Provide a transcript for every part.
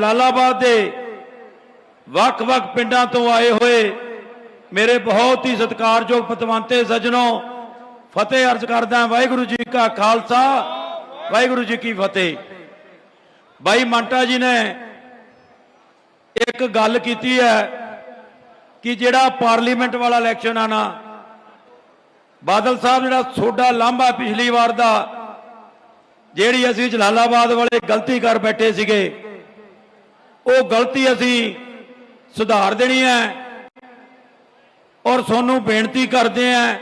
ਜਲਾਲਾਬਾਦ ਦੇ ਵੱਖ-ਵੱਖ ਪਿੰਡਾਂ ਤੋਂ ਆਏ ਹੋਏ ਮੇਰੇ ਬਹੁਤ ਹੀ ਸਤਿਕਾਰਯੋਗ ਪਤਵੰਤੇ ਸੱਜਣੋ, ਫਤਿਹ ਅਰਜ਼ ਕਰਦਾ ਵਾਹਿਗੁਰੂ ਜੀ ਕਾ ਖਾਲਸਾ, ਵਾਹਿਗੁਰੂ ਜੀ ਕੀ ਫਤਿਹ। ਬਾਈ ਮੰਟਾ ਜੀ ਨੇ ਇੱਕ ਗੱਲ ਕੀਤੀ ਹੈ ਕਿ ਜਿਹੜਾ ਪਾਰਲੀਮੈਂਟ ਵਾਲਾ ਇਲੈਕਸ਼ਨ ਆ ਨਾ, ਬਾਦਲ ਸਾਹਿਬ ਜਿਹੜਾ ਸੋਡਾ ਲਾਂਭਾ ਪਿਛਲੀ ਵਾਰ ਦਾ, ਜਿਹੜੀ ਅਸੀਂ ਜਲਾਲਾਬਾਦ ਵਾਲੇ ਗਲਤੀ ਕਰ ਬੈਠੇ ਸੀਗੇ ਉਹ ਗਲਤੀ ਅਸੀਂ ਸੁਧਾਰ ਦੇਣੀ ਹੈ। ਔਰ ਤੁਹਾਨੂੰ ਬੇਨਤੀ ਕਰਦੇ ਆ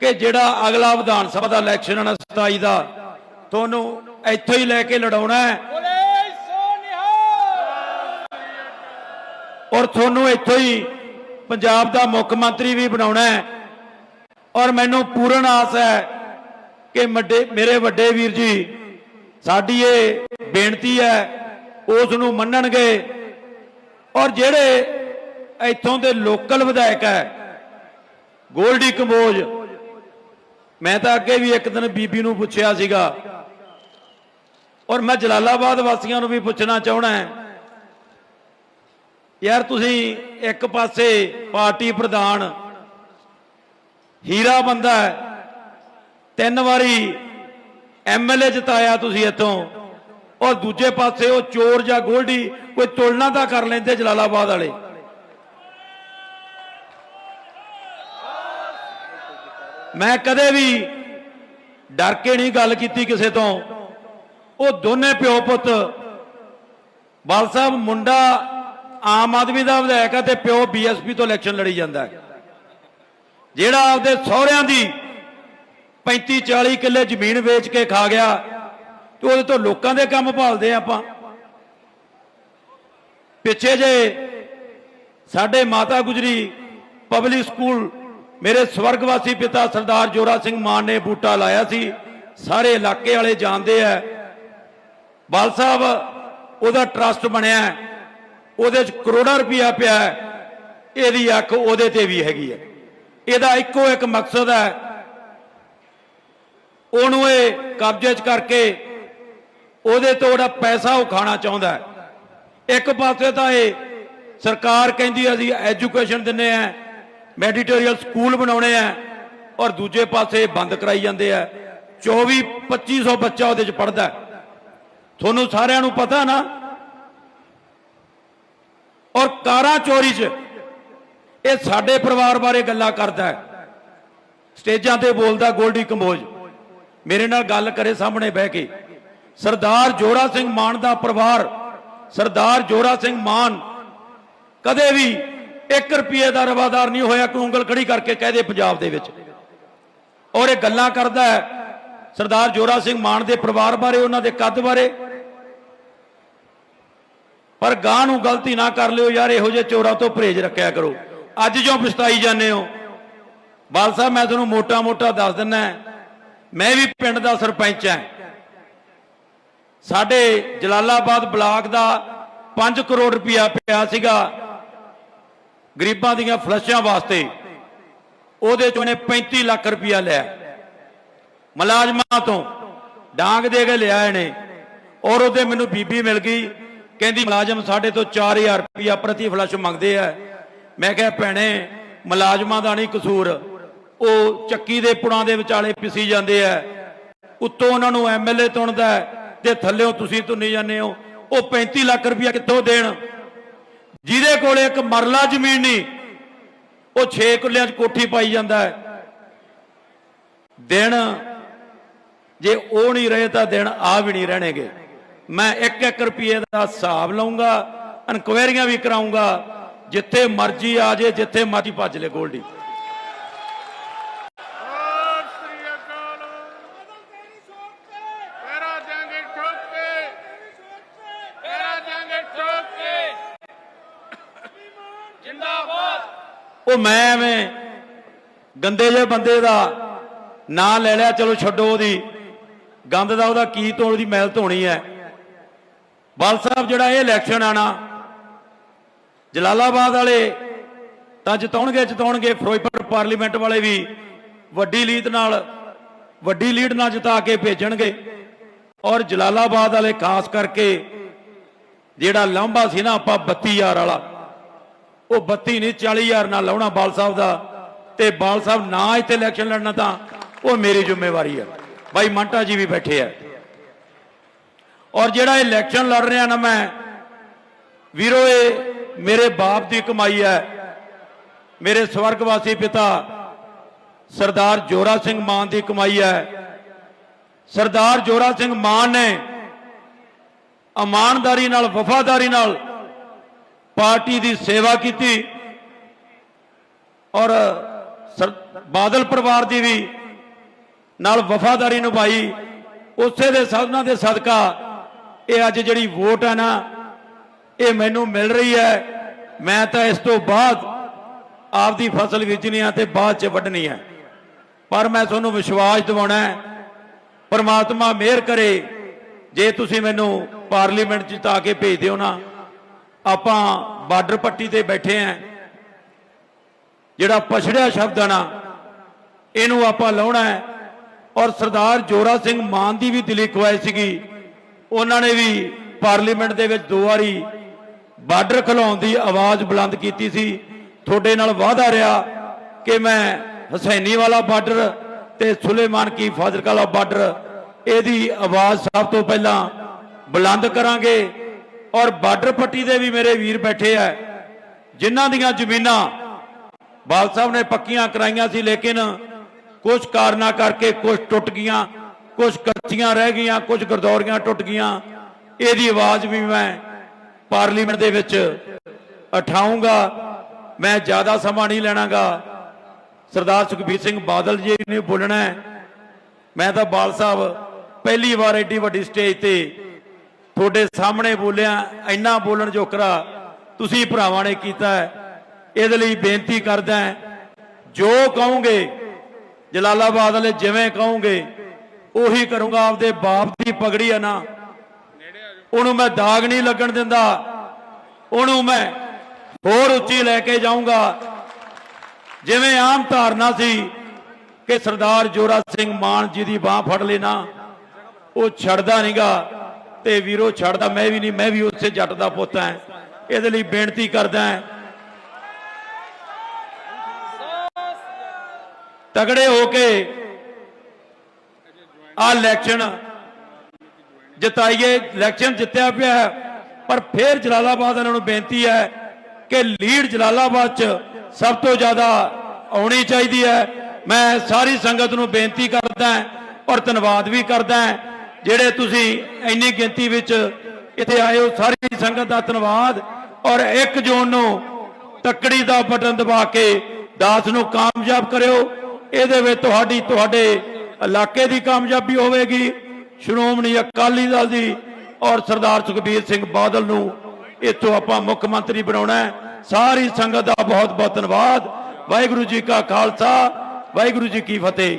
ਕਿ ਜਿਹੜਾ ਅਗਲਾ ਵਿਧਾਨ ਸਭਾ ਦਾ ਇਲੈਕਸ਼ਨ ਹੈ 27 ਦਾ, ਤੁਹਾਨੂੰ ਇੱਥੋਂ ਹੀ ਲੈ ਕੇ ਲੜਾਉਣਾ ਹੈ। ਔਰ ਤੁਹਾਨੂੰ ਇੱਥੋਂ ਹੀ ਪੰਜਾਬ ਦਾ ਮੁੱਖ ਮੰਤਰੀ ਵੀ ਬਣਾਉਣਾ ਹੈ। ਔਰ ਮੈਨੂੰ ਪੂਰਨ ਆਸ ਹੈ ਕਿ ਵੱਡੇ, ਮੇਰੇ ਵੱਡੇ ਵੀਰ ਜੀ, ਸਾਡੀ ਇਹ ਬੇਨਤੀ ਹੈ ਉਸ ਨੂੰ ਮੰਨਣਗੇ। ਔਰ ਜਿਹੜੇ ਇੱਥੋਂ ਦੇ ਲੋਕਲ ਵਿਧਾਇਕ ਹੈ, ਗੋਲਡੀ ਕੰਬੋਜ, ਮੈਂ ਤਾਂ ਅੱਗੇ ਵੀ ਇੱਕ ਦਿਨ ਬੀਬੀ ਨੂੰ ਪੁੱਛਿਆ ਸੀਗਾ। ਔਰ ਮੈਂ ਜਲਾਲਾਬਾਦ ਵਾਸੀਆਂ ਨੂੰ ਵੀ ਪੁੱਛਣਾ ਚਾਹਣਾ ਹੈ। ਯਾਰ ਤੁਸੀਂ ਇੱਕ ਪਾਸੇ ਪਾਰਟੀ ਪ੍ਰਧਾਨ, ਹੀਰਾ ਬੰਦਾ ਤਿੰਨ ਵਾਰੀ ਐਮਐਲਏ ਜਿਤਾਇਆ ਤੁਸੀਂ ਇੱਥੋਂ। ਔਰ ਦੂਜੇ ਪਾਸੇ ਉਹ ਚੋਰ ਜਾਂ ਗੋਲਡੀ ਕੋਈ ਤੁਲਨਾ ਤਾਂ ਕਰ ਲੈਂਦੇ ਜਲਾਲਾਬਾਦ ਵਾਲੇ। ਮੈਂ ਕਦੇ ਵੀ ਡਰ ਕੇ ਨਹੀਂ ਗੱਲ ਕੀਤੀ ਕਿਸੇ ਤੋਂ। ਉਹ ਦੋਨੇ ਪਿਓ ਪੁੱਤ, ਬਾਲ ਸਾਹਿਬ ਮੁੰਡਾ ਆਮ ਆਦਮੀ ਦਾ ਵਿਧਾਇਕ ਹੈ ਤੇ ਪਿਓ ਬੀਐਸਪੀ ਤੋਂ ਇਲੈਕਸ਼ਨ ਲੜੀ ਜਾਂਦਾ ਹੈ। ਜਿਹੜਾ ਆਪਦੇ ਸਹੁਰਿਆਂ ਦੀ 35 40 ਕਿੱਲੇ ਜ਼ਮੀਨ ਵੇਚ ਕੇ ਖਾ ਗਿਆ ਤੇ ਉਹਦੇ ਤੋਂ ਲੋਕਾਂ ਦੇ ਕੰਮ ਭਾਲਦੇ ਆਪਾਂ। ਪਿੱਛੇ ਜੇ ਸਾਡੇ ਮਾਤਾ ਗੁਜਰੀ ਪਬਲਿਕ ਸਕੂਲ ਮੇਰੇ ਸਵਰਗਵਾਸੀ ਪਿਤਾ ਸਰਦਾਰ ਜੋਰਾ ਸਿੰਘ ਮਾਨ ਨੇ ਬੂਟਾ ਲਾਇਆ ਸੀ। ਸਾਰੇ ਇਲਾਕੇ ਵਾਲੇ ਜਾਣਦੇ ਆ। ਬਾਲ ਸਾਹਿਬ, ਉਹਦਾ ਟਰਸਟ ਬਣਿਆ। ਉਹਦੇ ਚ ਕਰੋੜਾਂ ਰੁਪਇਆ ਪਿਆ। ਇਹਦੀ ਅੱਖ ਉਹਦੇ ਤੇ ਵੀ ਹੈਗੀ ਹੈ ਇਹਦਾ ਇੱਕੋ ਇੱਕ ਮਕਸਦ ਹੈ। ਉਹਨੂੰ ਇਹ ਕਬਜ਼ੇ 'ਚ ਕਰਕੇ ਉਹਦੇ ਤੋਂ ਜਿਹੜਾ ਪੈਸਾ ਉਹ ਖਾਣਾ ਚਾਹੁੰਦਾ ਹੈ। ਇੱਕ ਪਾਸੇ ਤਾਂ ਇਹ ਸਰਕਾਰ ਕਹਿੰਦੀ ਅਸੀਂ ਐਜੂਕੇਸ਼ਨ ਦਿੰਨੇ ਆ ਮੈਡੀਟੋਰੀਅਲ ਸਕੂਲ ਬਣਾਉਣੇ ਆ, ਔਰ ਦੂਜੇ ਪਾਸੇ ਬੰਦ ਕਰਾਈ ਜਾਂਦੇ ਆ। 24 2500 ਬੱਚਾ ਉਹਦੇ 'ਚ ਪੜਦਾ ਤੁਹਾਨੂੰ ਸਾਰਿਆਂ ਨੂੰ ਪਤਾ ਨਾ, ਔਰ ਕਾਰਾਂ ਚੋਰੀ 'ਚ ਇਹ ਸਾਡੇ ਪਰਿਵਾਰ ਬਾਰੇ ਗੱਲਾਂ ਕਰਦਾ ਸਟੇਜਾਂ ਤੇ ਬੋਲਦਾ, ਗੋਲਡੀ ਕੰਬੋਜ, ਮੇਰੇ ਨਾਲ ਗੱਲ ਕਰੇ ਸਾਹਮਣੇ ਬਹਿ ਕੇ। ਸਰਦਾਰ ਜੋਰਾ ਸਿੰਘ ਮਾਨ ਦਾ ਪਰਿਵਾਰ, ਸਰਦਾਰ ਜੋਰਾ ਸਿੰਘ ਮਾਨ, ਕਦੇ ਵੀ 1 ਰੁਪਏ ਦਾ ਰਵਾਦਾਰ ਨਹੀਂ ਹੋਇਆ ਕਿ ਉਂਗਲ ਖੜੀ ਕਰਕੇ ਕਹਦੇ ਪੰਜਾਬ ਦੇ ਵਿੱਚ। ਔਰ ਇਹ ਗੱਲਾਂ ਕਰਦਾ ਹੈ ਸਰਦਾਰ ਜੋਰਾ ਸਿੰਘ ਮਾਨ ਦੇ ਪਰਿਵਾਰ ਬਾਰੇ, ਉਹਨਾਂ ਦੇ ਕੱਦ ਬਾਰੇ। ਪਰ ਗਾਂ ਨੂੰ ਗਲਤੀ ਨਾ ਕਰ ਲਿਓ ਯਾਰ, ਇਹੋ ਜਿਹੇ ਚੋਰਾਂ ਤੋਂ ਪਰਹੇਜ਼ ਰੱਖਿਆ ਕਰੋ। ਅੱਜ ਜੋ ਪਛਤਾਈ ਜਾਂਦੇ ਹੋ ਬਾਲ ਸਾਹਿਬ ਮੈਂ ਤੁਹਾਨੂੰ ਮੋਟਾ-ਮੋਟਾ ਦੱਸ ਦਿੰਨਾ ਮੈਂ ਵੀ ਪਿੰਡ ਦਾ ਸਰਪੰਚ ਹਾਂ। ਸਾਡੇ ਜਲਾਲਾਬਾਦ ਬਲਾਕ ਦਾ 5 ਕਰੋੜ ਰੁਪਇਆ ਪਿਆ ਸੀਗਾ ਗਰੀਬਾਂ ਦੀਆਂ ਫਲਸ਼ਾਂ ਵਾਸਤੇ। ਉਹਦੇ ਚੋਂ ਨੇ 35 ਲੱਖ ਰੁਪਇਆ ਲਿਆ। ਮੁਲਾਜ਼ਮਾਂ ਤੋਂ ਡਾਂਗ ਦੇ ਕੇ ਲਿਆ ਇਹਨੇ ਔਰ ਉਹਦੇ ਮੈਨੂੰ ਬੀਬੀ ਮਿਲ ਗਈ। ਕਹਿੰਦੀ ਮੁਲਾਜ਼ਮ ਸਾਡੇ ਤੋਂ 4000 ਰੁਪਇਆ ਪ੍ਰਤੀ ਫਲਸ਼ ਮੰਗਦੇ ਆ। ਮੈਂ ਕਿਹਾ ਭੈਣੇ ਮੁਲਾਜ਼ਮਾਂ ਦਾ ਨਹੀਂ ਕਸੂਰ। ਉਹ ਚੱਕੀ ਦੇ ਪੁੜਾਂ ਦੇ ਵਿਚਾਲੇ ਪਿਸੀ ਜਾਂਦੇ ਆ। ਉੱਤੋਂ ਉਹਨਾਂ ਨੂੰ ਐਮਐਲਏ ਤੁਣਦਾ ਹੈ, ਤੇ ਥੱਲੇੋਂ ਤੁਸੀਂ ਧੁੰਨੀ ਜਾਂਦੇ ਹੋ, ਉਹ 35 ਲੱਖ ਰੁਪਇਆ ਕਿੱਥੋਂ ਦੇਣ? ਜਿਹਦੇ ਕੋਲੇ ਇੱਕ ਮਰਲਾ ਜ਼ਮੀਨ ਨਹੀਂ, ਉਹ 6 ਕੁੱਲਿਆਂ 'ਚ ਕੋਠੀ ਪਾਈ ਜਾਂਦਾ ਹੈ। ਦਿਨ ਜੇ ਉਹ ਨਹੀਂ ਰਹੇ ਤਾਂ ਦਿਨ ਆ ਵੀ ਨਹੀਂ ਰਹਿਣਗੇ। ਮੈਂ 1-1 ਰੁਪਏ ਦਾ ਹਿਸਾਬ ਲਾਉਂਗਾ ਇਨਕੁਆਇਰੀਆਂ ਵੀ ਕਰਾਉਂਗਾ ਜਿੱਥੇ ਮਰਜ਼ੀ ਆ ਜੇ ਜਿੱਥੇ ਮਰਜ਼ੀ ਭੱਜ ਲੈ ਗੋਲਡੀ। ਉਹ ਮੈਂ ਐਵੇਂ ਗੰਦੇ ਜਿਹੇ ਬੰਦੇ ਦਾ ਨਾਂ ਲੈ ਲਿਆ, ਚਲੋ ਛੱਡੋ ਉਹਦੀ। ਗੰਦ ਦਾ ਉਹਦਾ ਕੀ ਧੋਣ ਦੀ ਮੈਲ ਧੋਣੀ ਹੈ। ਬਲ ਸਾਹਿਬ, ਜਿਹੜਾ ਇਹ ਇਲੈਕਸ਼ਨ ਆਣਾ ਜਲਾਲਾਬਾਦ ਵਾਲੇ ਤਾਂ ਜਿਤਾਉਣਗੇ ਜਿਤਾਉਣਗੇ। ਫਿਰੋਜ਼ਪੁਰ ਪਾਰਲੀਮੈਂਟ ਵਾਲੇ ਵੀ ਵੱਡੀ ਲੀਡ ਨਾਲ, ਵੱਡੀ ਲੀਡ ਨਾਲ ਜਿਤਾ ਕੇ ਭੇਜਣਗੇ। ਔਰ ਜਲਾਲਾਬਾਦ ਵਾਲੇ, ਖਾਸ ਕਰਕੇ ਜਿਹੜਾ ਲਾਂਭਾ ਸੀ ਨਾ ਆਪਾਂ 32000 ਵਾਲਾ ਉਹ 32 ਨਹੀਂ 40000 ਨਾਲ ਲਾਉਣਾ ਬਾਲ ਸਾਹਿਬ ਦਾ। ਤੇ ਬਾਲ ਸਾਹਿਬ ਨਾ ਇੱਥੇ ਇਲੈਕਸ਼ਨ ਲੜਨਾ ਤਾਂ ਉਹ ਮੇਰੀ ਜ਼ਿੰਮੇਵਾਰੀ ਹੈ ਬਾਈ ਮੰਟਾ ਜੀ ਵੀ ਬੈਠੇ ਆ। ਔਰ ਜਿਹੜਾ ਇਲੈਕਸ਼ਨ ਲੜ ਰਿਹਾ ਨਾ ਮੈਂ, ਵੀਰੋ, ਇਹ ਮੇਰੇ ਬਾਪ ਦੀ ਕਮਾਈ ਹੈ ਮੇਰੇ ਸਵਰਗਵਾਸੀ ਪਿਤਾ ਸਰਦਾਰ ਜੋਰਾ ਸਿੰਘ ਮਾਨ ਦੀ ਕਮਾਈ ਹੈ ਸਰਦਾਰ ਜੋਰਾ ਸਿੰਘ ਮਾਨ ਨੇ ਇਮਾਨਦਾਰੀ ਨਾਲ, ਵਫਾਦਾਰੀ ਨਾਲ ਪਾਰਟੀ ਦੀ ਸੇਵਾ ਕੀਤੀ ਔਰ ਸਰ- ਬਾਦਲ ਪਰਿਵਾਰ ਦੀ ਵੀ ਨਾਲ ਵਫਾਦਾਰੀ ਨਿਭਾਈ। ਉਸੇ ਦੇ ਸਾਧਨਾ ਦੇ ਸਦਕਾ ਇਹ ਅੱਜ ਜਿਹੜੀ ਵੋਟ ਹੈ ਨਾ, ਇਹ ਮੈਨੂੰ ਮਿਲ ਰਹੀ ਹੈ। ਮੈਂ ਤਾਂ ਇਸ ਤੋਂ ਬਾਅਦ ਆਪਦੀ ਫਸਲ ਬੀਜਣੀ ਆ ਤੇ ਬਾਅਦ ਚ ਵੱਢਣੀ ਹੈ। ਪਰ ਮੈਂ ਤੁਹਾਨੂੰ ਵਿਸ਼ਵਾਸ ਦਿਵਾਉਣਾ ਹੈ, ਪਰਮਾਤਮਾ ਮਿਹਰ ਕਰੇ। ਜੇ ਤੁਸੀਂ ਮੈਨੂੰ ਪਾਰਲੀਮੈਂਟ ਚ ਤਾਂ ਕੇ ਭੇਜ ਦਿਓ ਨਾ ਆਪਾਂ ਬਾਰਡਰ ਪੱਟੀ ਤੇ ਬੈਠੇ ਆਂ। ਜਿਹੜਾ ਪਛੜਿਆ ਸ਼ਬਦ ਆ ਨਾ, ਇਹਨੂੰ ਆਪਾਂ ਲਾਉਣਾ ਹੈ। ਔਰ ਸਰਦਾਰ ਜੋਰਾ ਸਿੰਘ ਮਾਨ ਦੀ ਵੀ ਦਿੱਲੀ ਖਵਾਈ ਸੀਗੀ। ਉਹਨਾਂ ਨੇ ਵੀ ਪਾਰਲੀਮੈਂਟ ਦੇ ਵਿੱਚ ਦੋ ਵਾਰੀ ਬਾਰਡਰ ਖਲਾਉਣ ਦੀ ਆਵਾਜ਼ ਬੁਲੰਦ ਕੀਤੀ ਸੀ। ਤੁਹਾਡੇ ਨਾਲ ਵਾਅਦਾ ਰਿਹਾ ਕਿ ਮੈਂ ਹਸੈਨੀ ਵਾਲਾ ਬਾਰਡਰ ਤੇ ਸੁਲੇਮਾਨ ਕੀ ਫਾਜ਼ਿਲਕਾ ਵਾਲਾ ਬਾਰਡਰ, ਇਹਦੀ ਆਵਾਜ਼ ਸਭ ਤੋਂ ਪਹਿਲਾਂ ਬੁਲੰਦ ਕਰਾਂਗੇ। ਔਰ ਬਾਰਡਰ ਪੱਟੀ ਦੇ ਵੀ ਮੇਰੇ ਵੀਰ ਬੈਠੇ ਆ। ਜਿਨ੍ਹਾਂ ਦੀਆਂ ਜ਼ਮੀਨਾਂ ਬਾਲ ਸਾਹਿਬ ਨੇ ਪੱਕੀਆਂ ਕਰਾਈਆਂ ਸੀ, ਲੇਕਿਨ ਕੁਝ ਕਾਰਨਾਂ ਕਰਕੇ ਕੁਝ ਟੁੱਟ ਗਈਆਂ ਕੁਝ ਕੱਚੀਆਂ ਰਹਿ ਗਈਆਂ ਕੁਝ ਗਰਦੌਰੀਆਂ ਟੁੱਟ ਗਈਆਂ। ਇਹਦੀ ਆਵਾਜ਼ ਵੀ ਮੈਂ ਪਾਰਲੀਮੈਂਟ ਦੇ ਵਿੱਚ ਉਠਾਊਂਗਾ। ਮੈਂ ਜ਼ਿਆਦਾ ਸਮਾਂ ਨਹੀਂ ਲੈਣਾਗਾ। ਸਰਦਾਰ ਸੁਖਬੀਰ ਸਿੰਘ ਬਾਦਲ ਜੀ ਨੇ ਬੋਲਣਾ ਮੈਂ ਤਾਂ ਬਾਲ ਸਾਹਿਬ ਪਹਿਲੀ ਵਾਰ ਐਡੀ ਵੱਡੀ ਸਟੇਜ ਤੇ ਤੁਹਾਡੇ ਸਾਹਮਣੇ ਬੋਲਿਆ, ਇੰਨਾ ਬੋਲਣ ਜੋਕਰਾ ਤੁਸੀਂ ਭਰਾਵਾਂ ਨੇ ਕੀਤਾ ਇਹਦੇ ਲਈ ਬੇਨਤੀ ਕਰਦਾ ਜੋ ਕਹੋਗੇ, ਜਲਾਲਾਬਾਦ ਵਾਲੇ ਜਿਵੇਂ ਕਹੋਗੇ, ਉਹੀ ਕਰੂੰਗਾ, ਆਪਦੇ ਬਾਪ ਦੀ ਪਗੜੀ ਆ ਨਾ। ਉਹਨੂੰ ਮੈਂ ਦਾਗ ਨਹੀਂ ਲੱਗਣ ਦਿੰਦਾ। ਉਹਨੂੰ ਮੈਂ ਹੋਰ ਉੱਚੀ ਲੈ ਕੇ ਜਾਊਂਗਾ। ਜਿਵੇਂ ਆਮ ਧਾਰਨਾ ਸੀ ਕਿ ਸਰਦਾਰ ਜੋਰਾ ਸਿੰਘ ਮਾਨ ਜੀ ਦੀ ਬਾਹ ਫੜ ਲੈਣਾ ਉਹ ਛੱਡਦਾ ਨਹੀਂਗਾ ਤੇ ਵੀਰੋ ਛੱਡਦਾ ਮੈਂ ਵੀ ਨਹੀਂ ਮੈਂ ਵੀ ਉਸੇ ਜੱਟ ਦਾ ਪੁੱਤ ਹਾਂ। ਇਹਦੇ ਲਈ ਬੇਨਤੀ ਕਰਦਾ ਹਾਂ। ਤਗੜੇ ਹੋ ਕੇ ਆ ਇਲੈਕਸ਼ਨ ਜਿਤਾਈਏ। ਇਲੈਕਸ਼ਨ ਜਿੱਤਿਆ ਪਿਆ ਹੈ, ਪਰ ਫਿਰ ਜਲਾਲਾਬਾਦ ਇਹਨਾਂ ਨੂੰ ਬੇਨਤੀ ਹੈ ਕਿ ਲੀਡ ਜਲਾਲਾਬਾਦ ਚ ਸਭ ਤੋਂ ਜ਼ਿਆਦਾ ਆਉਣੀ ਚਾਹੀਦੀ ਹੈ। ਮੈਂ ਸਾਰੀ ਸੰਗਤ ਨੂੰ ਬੇਨਤੀ ਕਰਦਾ ਔਰ ਧੰਨਵਾਦ ਵੀ ਕਰਦਾ ਜਿਹੜੇ ਤੁਸੀਂ ਇੰਨੀ ਗਿਣਤੀ ਵਿੱਚ ਇੱਥੇ ਆਏ ਹੋ, ਸਾਰੀ ਸੰਗਤ ਦਾ ਧੰਨਵਾਦ। ਔਰ 1 ਜੂਨ ਨੂੰ ਤੱਕੜੀ ਦਾ ਬਟਨ ਦਬਾ ਕੇ ਦਾਸ ਨੂੰ ਕਾਮਯਾਬ ਕਰਿਓ। ਇਹਦੇ ਵਿੱਚ ਤੁਹਾਡੀ, ਤੁਹਾਡੇ ਇਲਾਕੇ ਦੀ ਕਾਮਯਾਬੀ ਹੋਵੇਗੀ। ਸ਼੍ਰੋਮਣੀ ਅਕਾਲੀ ਦਲ ਦੀ ਔਰ ਸਰਦਾਰ ਸੁਖਬੀਰ ਸਿੰਘ ਬਾਦਲ ਨੂੰ ਇੱਥੋਂ ਆਪਾਂ ਮੁੱਖ ਮੰਤਰੀ ਬਣਾਉਣਾ ਸਾਰੀ ਸੰਗਤ ਦਾ ਬਹੁਤ ਬਹੁਤ ਧੰਨਵਾਦ। ਵਾਹਿਗੁਰੂ ਜੀ ਕਾ ਖਾਲਸਾ, ਵਾਹਿਗੁਰੂ ਜੀ ਕੀ ਫਤਿਹ।